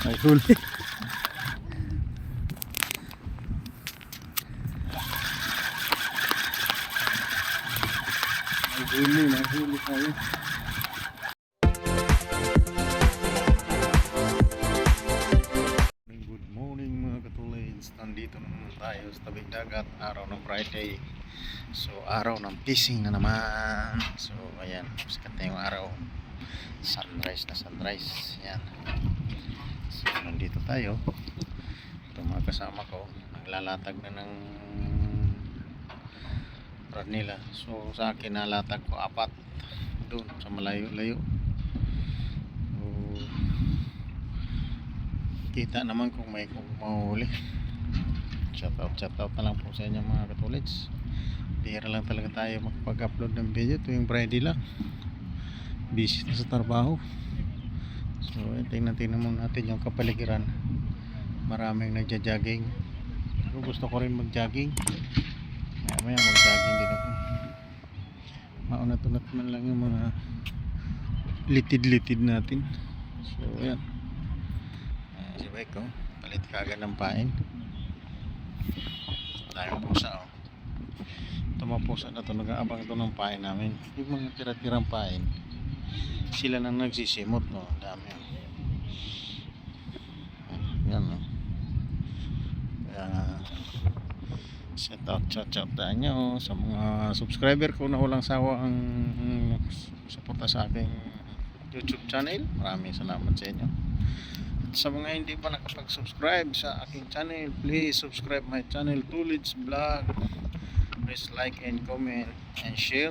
May huli. May huli, may huli tayo. Good morning mga katulins. Nandito naman tayo sa tabing dagat. Araw ng Friday. So araw ng fishing na naman. So ayan. Sikat na yung araw. Sunrise na sunrise. Ayan. So nandito tayo. Ito mga kasama ko. Naglalatag na ng rod nila. So sa akin nalatag ko apat. Doon sa malayo-layo. So, kita naman kung may kung mahuli shout out shout out na lang po sa inyo mga katulits bihira lang talaga tayo makapag-upload ng video tuwing Friday lang busy na sa trabaho so tingnan tingnan muna natin yung kapaligiran maraming nagja-jogging pero gusto ko rin mag-jogging maya maya mag-jogging din ako maunat-unat man lang yung mga litid-litid natin so yan Ayan, si Bek oh. Palit ka agad ng pain. Pusa oh. Ito mga pusa na to nag-aabang ito ng pain namin. Yung mga tira-tirang pain. Sila nang nagsisimot no. Dami. Yan oh. Kaya shout out shout out tayo sa mga subscriber ko na walang sawa ang suporta sa aking YouTube channel. Maraming salamat sa inyo sa mga hindi pa nakapag-subscribe sa aking channel, please subscribe my channel Tulids Vlog. Please like and comment and share.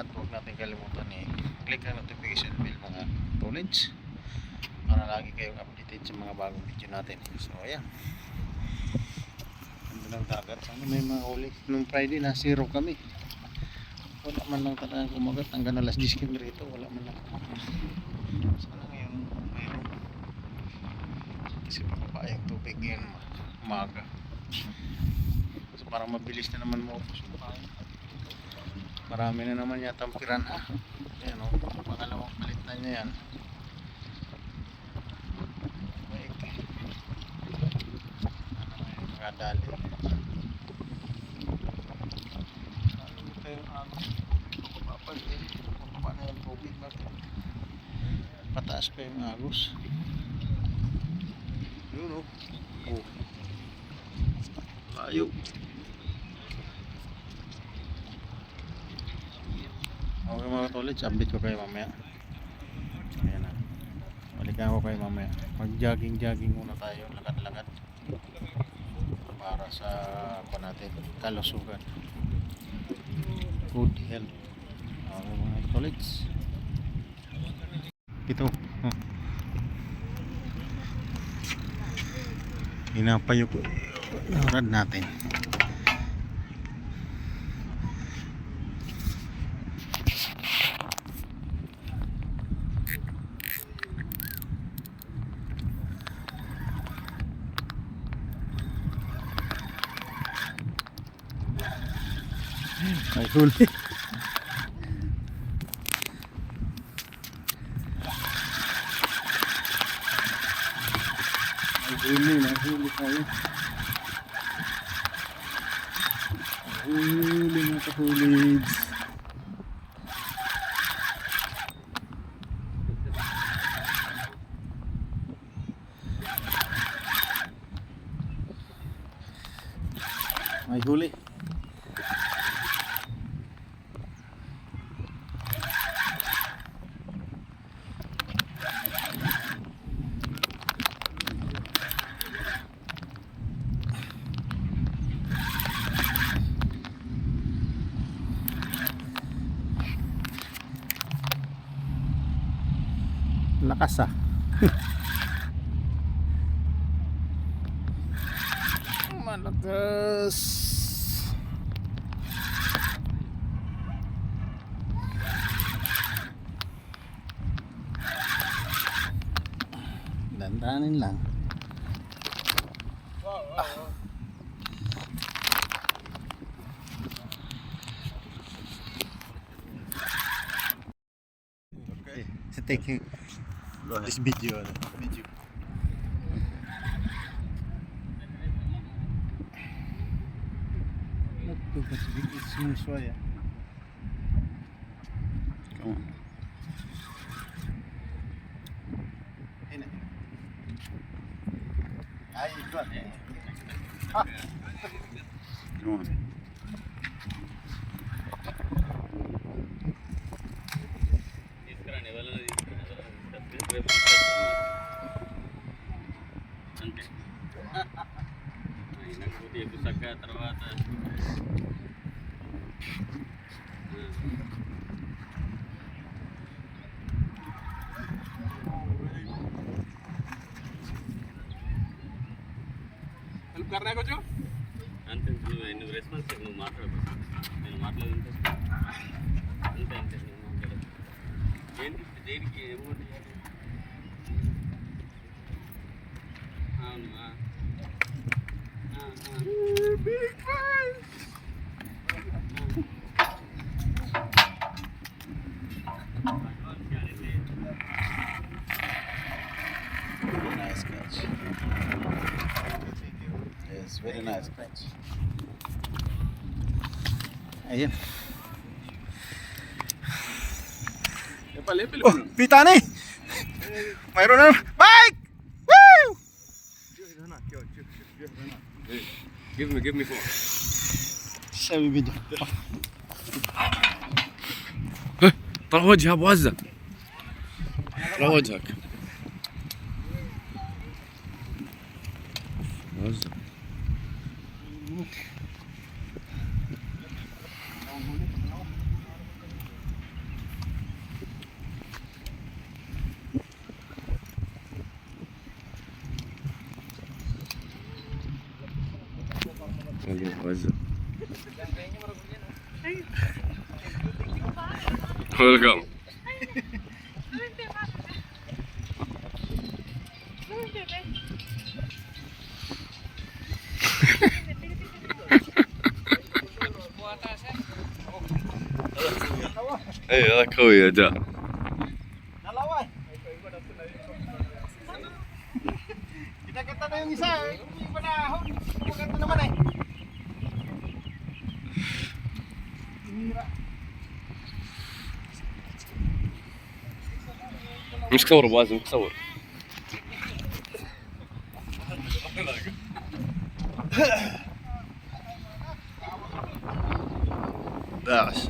At huwag natin kalimutan eh, click ang notification bell mga Tulids para lagi kayong updated sa mga bagong video natin. So ayan. Ganda ng dagat. Sana may mga huli. Nung Friday na zero kami. Wala man lang talaga kumagat. Hanggang alas 10 kami rito. Wala man lang kumagat. Sana ngayon mayroon kasi pababa yung tubig ngayon umaga so parang mabilis na naman maupos yung tayo marami na naman yata ang piranha yan o pangalawang palit na niya yan Wait. ano yung mga dali ano ito yung agos pababa pa din pababa na yung tubig natin pataas pa yung agos yun o. Oh. Layo. Okay mga tolits, update ko kayo mamaya. Ayan na. Balikan ko kayo mamaya. Mag-jogging-jogging muna tayo, lakad-lakad. Para sa pa natin, kalusugan. Good health. Okay mga tolits. Ito. Oh. Inapayok rad natin. May huli. May huli, may huli tayo. Huli mga kahulids. May huli. Lakas ah. Malakas. Dandanin lang. Okay. Thank Desmediu, né? Mediu. Eu consegui que esse um só é. Calma. Aí, tu até. Calma. करना है कुछ అంతే నువ్వు నువ్వు రెస్పాన్స్ నువ్వు మాట్లాడు నేను మాట్లాడుతుంటే అంతే అంతే నువ్వు మాట్లాడు ఏంటి దేనికి అమౌంట్ ఇవ్వాలి అవును Ayun. Oh, pita ni. Mayroon na. Mike! Woo! Give me, give me four. سوي فيديو طلع وجهه ابو عزه طلع وجهك عزه Welcome. Hey, ako ya, ja. Kita na yung isa naman eh. مش صور بوازن مش صور Dash.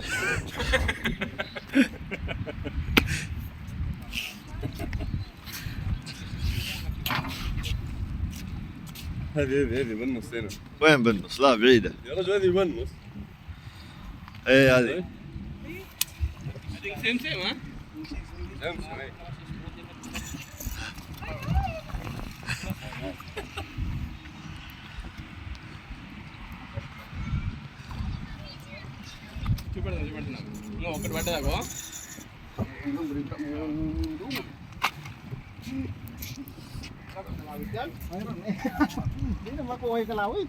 هذه هذه بالنص هنا وين بالنص؟ لا بعيدة. يا رجل هذه بالنص అది చూపెడతా చూపెడతా నువ్వు ఒకటి పడ్డదాకో Ini mau kau ikut laut.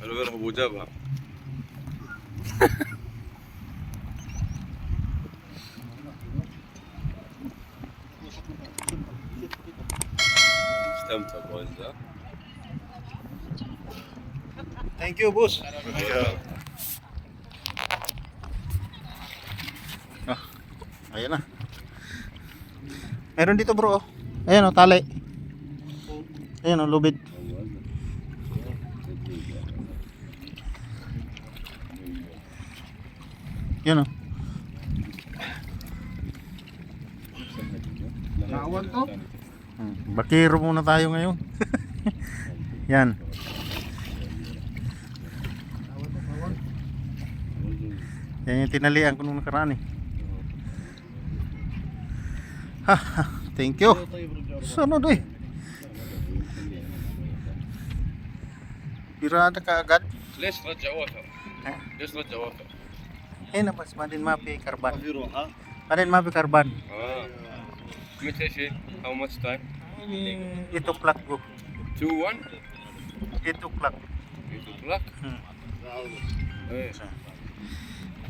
A lo que no abollaba. Thank you, boss. Ah, ayan na. Meron dito bro. oh. Ayan o, tali. Ayan o, lubid. Yan o. Kawan to. Hmm, Bakiro muna tayo ngayon. Yan. Yan yung tinalian ko nung nakaraan eh. Ha, thank you. Sunod eh. Birada ka agad. Let's not jawata. Let's not jawata. Eh, napas manin mapi karban. Manin mapi karban. Ah. Message, how much time? Ito plak go. 2-1? Ito plak Ito plak Hmm. Eh.